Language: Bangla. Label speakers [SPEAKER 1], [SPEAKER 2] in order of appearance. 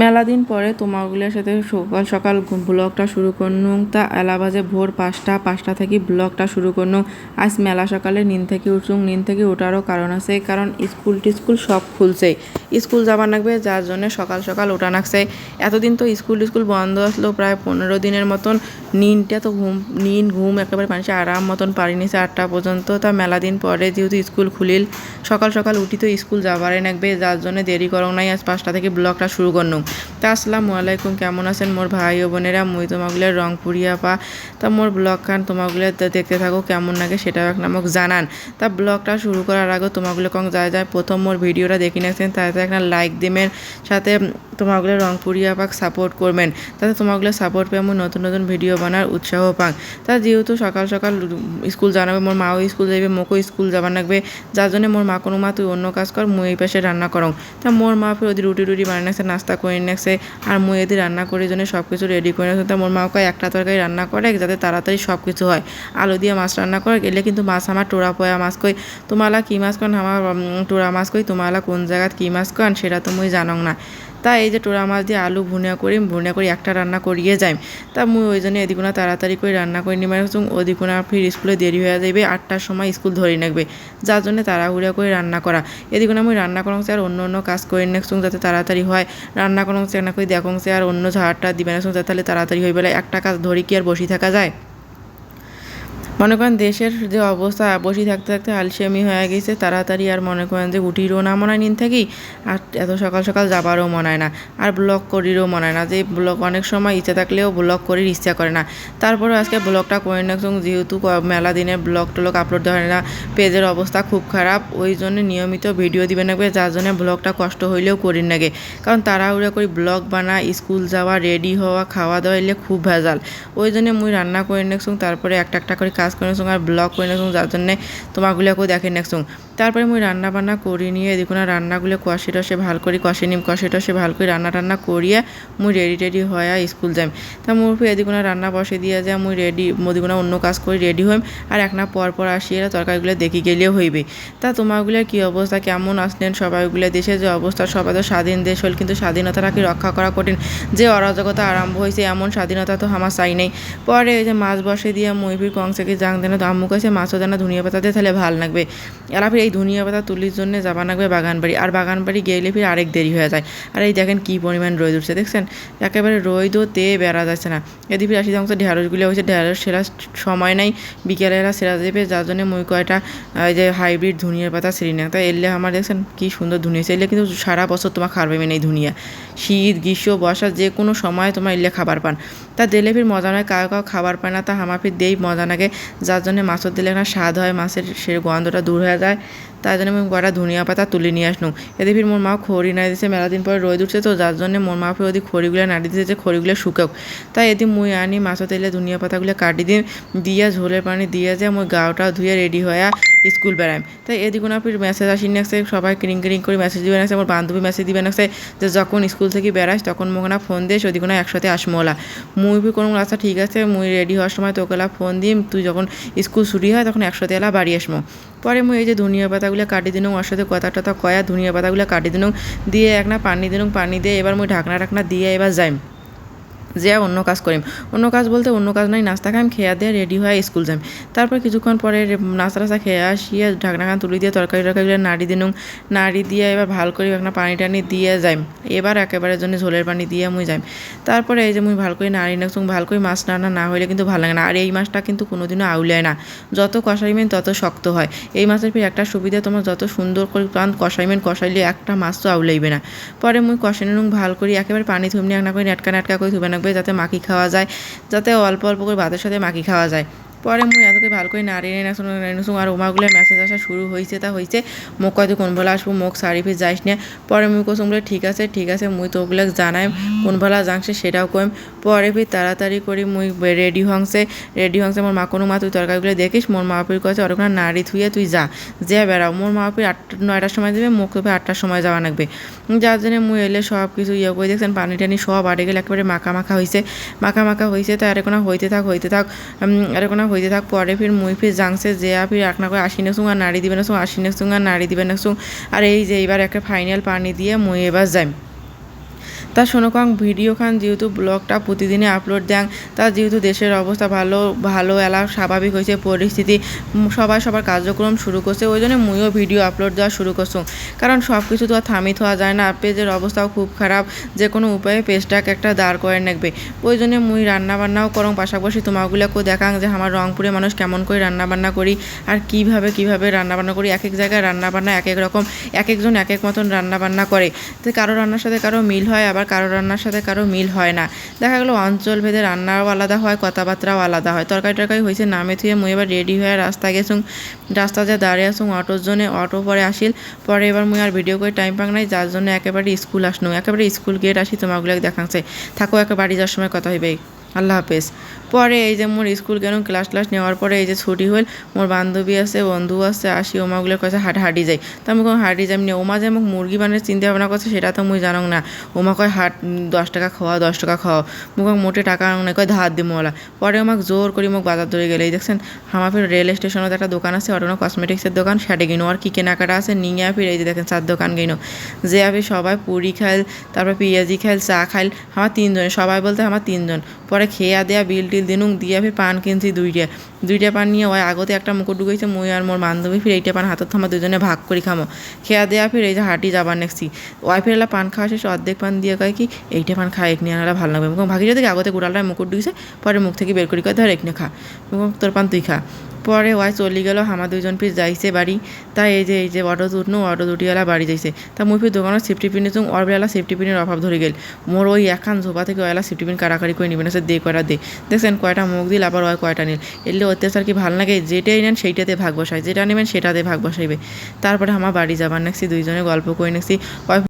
[SPEAKER 1] মেলা দিন পরে তোমাগুলোর সাথে সকাল সকাল ব্লগটা শুরু করনুম। তা এলা বাজে ভোর পাঁচটা পাঁচটা থেকে ব্লগটা শুরু করনু আজ মেলা সকালে নিন থেকে উঠছুং নিন থেকে ওঠারও কারণ আছে, কারণ স্কুল টিস্কুল সব খুলছে। স্কুল যাবার লাগবে, যার জন্য সকাল সকাল ওঠা নাকছে এতদিন তো স্কুল টিস্কুল বন্ধ আসলো, প্রায় পনেরো দিনের মতন। নিনটা তো ঘুম, নিন ঘুম একেবারে মানুষ আরাম মতন পারি নিছে আটটা পর্যন্ত। তা মেলা দিন পরে যেহেতু স্কুল খুলিল, সকাল সকাল উঠি তো স্কুল যাবারে নাকবে যার জন্য দেরি করং নাই। আজ পাঁচটা থেকে ব্লগটা শুরু করনু তা আসসালামু আলাইকুম, কেমন আছেন মোর ভাই ও বোনেরা? মুই তোমাগুলো রংপুরিয়া পা। তা মোর ব্লগ খান তোমাগুলো দেখতে থাকো, কেমন লাগে সেটাও এক নামক জানান। তা ব্লগটা শুরু করার আগে তোমাগুলো কং যায় যায় প্রথম মোর ভিডিওটা দেখি নিয়েছেন, তাতে একটা লাইক দিবেন, সাথে তোমাগুলো রংপুরিয়া পাক সাপোর্ট করবেন। তাতে তোমাগুলো সাপোর্ট পেয়ে আমি নতুন নতুন ভিডিও বানার উৎসাহ পাক তা যেহেতু সকাল সকাল স্কুল জানাবে মোর মাও স্কুল যাবে মোকও স্কুল যাবার লাগবে, যার জন্য মোর মা কোনো মা, তুই অন্য কাজ কর, মুই এই পাশে রান্না করং। তা মোর মা ফের ওদের রুটি রুটি বানিয়ে নাস্তা করে নাকছে আর মুই এদি রান্না করে জন্য সব কিছু রেডি করে নিয়েছে তো মোর মা কয়, একটা তরকারি রান্না করে যাতে তাড়াতাড়ি সব কিছু হয়। আলু দিয়ে মাছ রান্না করে, গেলে কিন্তু মাছ আমার টোড়া পয়া মাছ কই, তোমালা কী মাছ কন? আমার টোরা মাছ কই, তোমালা কোন জায়গাত কী মাছ কন? সেটা তো মুই জানং না। তা এই যে টোরা মাছ দিয়ে আলু ভুনিয়া করি ভুনিয়া করি, একটা রান্না করিয়ে যাই। তা মুই ওই জন্য এদিকুনা তাড়াতাড়ি করে রান্না করে নিয়ে মারছুম ওদিকুনা ফির স্কুলে দেরি হয়ে যাবে আটটার সময় স্কুল ধরে নেবে যার জন্য তাড়াহুড়া করে রান্না করা। এদিকুনা আমি রান্না করং আর অন্য অন্য কাজ করে নেছুম যাতে তাড়াতাড়ি হয়। রান্না করং না করে দেখং আর অন্য ঝাড়টা দিবে না তাহলে তাড়াতাড়ি হয়ে বেলা একটা কাজ ধরি কি আর বসে থাকা যায়? মনে করেন দেশের যে অবস্থা, বসে থাকতে থাকতে আলসেমি হয়ে গেছে, তাড়াতাড়ি আর মনে করেন যে উঠিরও না মনে নিন থাকি, আর এত সকাল সকাল যাবারও মনে হয় না, আর ব্লগ করিরও মনে হয় না, যে ব্লগ অনেক সময় ইচ্ছা থাকলেও ব্লগ করির ইচ্ছা করে না। তারপরে আজকে ব্লগটা করে রাখছুম যেহেতু মেলা দিনে ব্লগ টলগ আপলোড হয় না, পেজের অবস্থা খুব খারাপ, ওই জন্য নিয়মিত ভিডিও দিবে নাকবে যার জন্য ব্লগটা কষ্ট হইলেও করির নাগে কারণ তাড়াহুড়া করি ব্লগ বানা স্কুল যাওয়া রেডি হওয়া, খাওয়া দাওয়া, এলে খুব ভেজাল। ওই জন্য মুই রান্না করে নেছুম তারপরে একটা একটা করে কাজ করে নেছুম আর ব্লগ করে নেছুম যার জন্য তোমাগুলোকেও দেখে নেছুম তারপরে মুই রান্না বান্না করি নিয়ে এদিকে রান্নাগুলো কষে টসে ভালো করি কষে নিম, কষে টসে ভালো করে রান্না টান্না করিয়ে মুই রেডি টেডি হয়ে স্কুল যাই তা মোর এদিকে রান্না বসে দিয়ে যায় মুই রেডি মদিগুনা অন্য কাজ করি রেডি হইম। আর এক না পর পর আসিয়ে তরকারিগুলো দেখি গেলেও হইবে। তা তোমাগুলোর কি অবস্থা? কেমন আসলেন সবাইগুলো? দেশে যে অবস্থা, সবাই তো স্বাধীন দেশ হল, কিন্তু স্বাধীনতাটা কি রক্ষা করা কঠিন। যে অরাজকতা আরম্ভ হয়েছে এমন স্বাধীনতা তো আমার চাই নেই। পরে ওই যে মাছ বসে দিয়ে মুই ফির কংসেকে জাং দেন তো আম্মু কাছে মাছও দেনা, ধনিয়া পাতা দিয়ে তাহলে ভালো লাগবে। এরা ফির এই ধনিয়া পাতা তুলির জন্য যাবা লাগবে বাগান বাড়ি আর বাগান বাড়ি গেলে ফির আরেক দেরি হয়ে যায়। আর এই দেখেন কি পরিমাণ রোদ উঠছে, দেখছেন? একেবারে রোদও তে বেড়া যাচ্ছে না। এদিকে ফির আসি অংশ ঢেঁড়সগুলো হয়েছে, ঢেঁড়স সেরা সময় নাই। বিকেলে এরা সেরা দেবে, যার জন্য মুই কয়টা যে হাইব্রিড ধনিয়ার পাতা সিঁড়ি না। তাই এলে আমার, দেখছেন কি সুন্দর ধুনিয়া এলে কিন্তু সারা বছর তোমার খাবে এই ধুনিয়া। শীত, গ্রীষ্ম, বর্ষা, যে কোনো সময় তোমার এলে খাবার পান। তা দিলে ফির মজা নয় কাউ কাউ খাবার পায় না, তা আমার ফির দেই মজা লাগে যার জন্য মাছের দিলে একটা স্বাদ হয়, মাছের সে গন্ধটা দূর হয়ে যায়। তাই জন্য আমি গোটা ধনিয়া পাতা তুলে নিয়ে আসনু। এতে ফির মোর মা খড়ি না দিছে, মেলা দিন পরে রোদ উঠছে তো যার জন্য মোর মা ফির ওদি খড়িগুলো নাড়ি দিতে যে খড়িগুলো শুকাও তাই এদিন মুই আনি মাছ তেলে ধনিয়া পাতাগুলো কাটি দিন, দিয়া ঝোলের পানি দিয়ে যে মোর গাওটা ধুয়ে রেডি হয়ে স্কুল বেড়াইম তাই এদিকে না ফির মেসেজ আসি নাকছে সবাই ক্রিং ক্রিং করে মেসেজ দিবে নাকছে আমার বান্ধবী মেসেজ দিবে নাকছে যে যখন স্কুল থেকে বেড়াস তখন মোক না ফোন দিস ওদিকে না একসাথে আসমোলা। মুই ফির কোনো আচ্ছা ঠিক আছে, মুই রেডি হওয়ার সময় তোকে লা ফোন দিম, তুই যখন স্কুল ছুটি হয় তখন একসাথে এলা বাড়ি আসমো। পরে মুই এই যে ধনিয়া পাতাগুলো কাটি দিনুম ওর সাথে কথা টথা কয়া ধনিয়া পাতাগুলো কাটি দিনুম দিয়ে এক না পানি দিনুম পানি দিয়ে এবার মুই ঢাকনা ঢাকনা দিয়ে এবার যাইম। যে অন্য কাজ করিম। অন্য কাজ বলতে অন্য কাজ নাই নাস্তা খাইম, খেয়া দিয়ে রেডি হয়ে স্কুল যাইম। তারপর কিছুক্ষণ পরে নাস্তা টাস্তা খেয়ে আসিয়ে ঢাকনা খান তুলি দিয়ে তরকারি টরকারিগুলো নাড়ি দিনুম নাড়ি দিয়ে এবার ভালো করে একটা পানি টানি দিয়ে যাইম। এবার একেবারে জন্য ঝোলের পানি দিয়ে মুই যাইম। তারপরে এই যে মুই ভালো করে নাড়ি নাকছুম ভালো করে মাছ রান্না না হইলে কিন্তু ভালো লাগে না। আর এই মাছটা কিন্তু কোনোদিনও আউলায় না। যত কষাইমেন তত শক্ত হয়। এই মাছের ফির একটা সুবিধা, তোমার যত সুন্দর করে প্রাণ কষাইমেন কষাইলে একটা মাছ তো আউলাইবে না। পরে মুই কষাই নুন ভালো করি একেবারে পানি থুমনি না করে নেটকা নেটকা করে থুবে রাখবে যাতে মাখি খাওয়া যায় যাতে অল্প অল্প করে ভাতের সাথে মাখি খাওয়া যায়। পরে মুই এতকে ভালো করে নাড়িয়ে নাচুন নাচুন। আর ওমাগুলো মেসেজ আসা শুরু হয়েছে তা হয়েছে মোক কয়তো কোন বেলা আসব মোক শাড়ি ফির যাইস না? পরে মুই কসম বলে, ঠিক আছে ঠিক আছে, মুই তো ওগুলো জানাই কোন বেলা যাংছে সেটাও কইম। পরে ফির তাড়াতাড়ি করি মুই রেডি হংসে রেডি হংসে মোর মা কোনো মা তুই তরকারিগুলো দেখিস মোর মা বাপির কাছে ওরকম নাড়ি থুয়ে, তুই যা, যে বেড়াও। মোর মা বাপির আটটা নয়টার সময় দেবে মোক তো ফির আটটার সময় যাওয়া লাগবে। যার জন্য মুই এলে সব কিছু ইয়ে করে দেখছেন, পানি টানি সব আড়ে গেলে একেবারে মাখা মাখা হয়েছে মাখা মাখা হয়েছে তো আর কোনো হইতে থাক হইতে থাক আর কোনো হইতে থাক, পরে ফির মুই ফির জাংসে যে ফির একনা করে আশি নেসুং আর নাড়ি দিবে নেসুং আশি নেসুং আর নাড়ি দিবে নেসুং আর এই যে এইবার একটা ফাইনাল পানি দিয়ে মুই এবার যাই তা শোনো কং ভিডিও খান যেহেতু ব্লগটা প্রতিদিনে আপলোড দেন তা যেহেতু দেশের অবস্থা ভালো ভালো এলা, স্বাভাবিক হয়েছে পরিস্থিতি সবাই সবার কার্যক্রম শুরু করছে, ওই জন্য মুইও ভিডিও আপলোড দেওয়া শুরু করছ। কারণ সব কিছু তো আর থামি থাওয়া যায় না পেজের অবস্থাও খুব খারাপ, যে কোনো উপায়ে পেজটাকে একটা দাঁড় করে রাখবে ওই জন্য মুই রান্নাবান্নাও করং, পাশাপাশি তোমাগুলোকেও দেখাং যে আমার রংপুরে মানুষ কেমন করে রান্নাবান্না করি, আর কীভাবে কীভাবে রান্নাবান্না করি, এক এক জায়গায় রান্না বান্না এক এক রকম, এক একজন এক এক মতন রান্নাবান্না করে। তো কারও রান্নার সাথে কারও মিল হয়, আবার কারও রান্নার সাথে কারও মিল হয় না। দেখা গেলো অঞ্চল ভেদে রান্নাও আলাদা হয়, কথাবার্তাও আলাদা হয়। তরকারি টরকারি হয়েছে নামে থুয়ে মুই এবার রেডি হয়ে রাস্তা গেছুং রাস্তা যা দাঁড়িয়ে আসুন অটোর জন্য অটো পরে আসিল। পরে এবার মুই আর ভিডিও করে টাইম পাক নাই, যার জন্য একেবারে স্কুল আসনু। একেবারে স্কুল গেট আসি তোমাগুলো দেখাচ্ছে থাকো, একে বাড়ি যাওয়ার সময় কথা হইবে আল্লাহ হাফেজ। পরে এই যে মোর স্কুল গেলাম, ক্লাস ক্লাস নেওয়ার পরে এই যে ছুটি হইল, মোর বান্ধবী আছে বন্ধু আছে, আসি ওমাগুলো কাছে হাট হাঁটি যাই। তা আমি কই হাঁটি যাই নিয়ে ওমা যে মোক মুরগি বানের চিন্তা ভাবনা করছে, সেটা তো মুই জানো না। ওমা কয়, হাট দশ টাকা খাওয়া দশ টাকা খাওয়া মোক মোটে টাকা আনো না। কয়, ধার দিম ওলা। পরে আমাকে জোর করি মোক বাজার ধরে গেলে এই দেখছেন? আমার ফির রেল স্টেশনে একটা দোকান আছে, অটোনো কসমেটিক্সের দোকান, সেটা কিনো আর কি কেনাকাটা আছে, নিয়ে ফির এই যে দেখেন, চার দোকান কিনো যে আমি সবাই পুরি খাইল, তারপর পেঁয়াজি খাইল, চা খাইল আমার তিনজন। সবাই বলতে আমার তিনজন। পরে খেয়া দেয়া, বিল টিল দিনুং দিয়ে ফির পান কিনছি দুইটা। দুইটা পান নিয়ে ওই আগতে একটা মুকুট ঢুকেছে মুই আর মোর বান্ধবী ফির এইটা পান হাতত থামা দুজনে ভাগ করি খামো। খেয়া দেয়া ফির এই যে হাঁটি যাবার নেছি ওয়াই ফির এলা পান খাওয়া শেষ অর্ধেক পান দিয়ে কয় কি, এইটা পান খা, এক নিয়ে আনারা ভালো লাগবে। ভাগি যদি আগতে গোড়ালটায় মুকুট ঢুকেছে পরে মুখ থেকে বের করি কয়, ধর এক নিয়ে খা। তোর পান তুই খা। পরে ওয়াই চলে গেল আমার দুজন পিস যাইছে বাড়ি। তাই এই যে এই যে অটো উঠনু অটো দুটিওয়ালা বাড়ি যাইছে। তা মুই ফির দোকানত সেফটি পিনে চুং ওর বেলা সেফটি পিনের অভাব ধরে গেল। মোর ওই একখান ঝোপা থেকে ওয়ালা সেফটি পিন কারাকারি করে নিবেন সে দে কয়টা দে। দেখছেন কয়টা মুখ দিল, আবার ওই কয়টা নিল। এলে অত্যাচার কি ভালো লাগে? যেটাই নেন সেইটাতে ভাগ বসায়, যেটা নেবেন সেটাতে ভাগ বসাইবে। তারপরে আমার বাড়ি যাবার নেছি দুইজনে গল্প করে ওই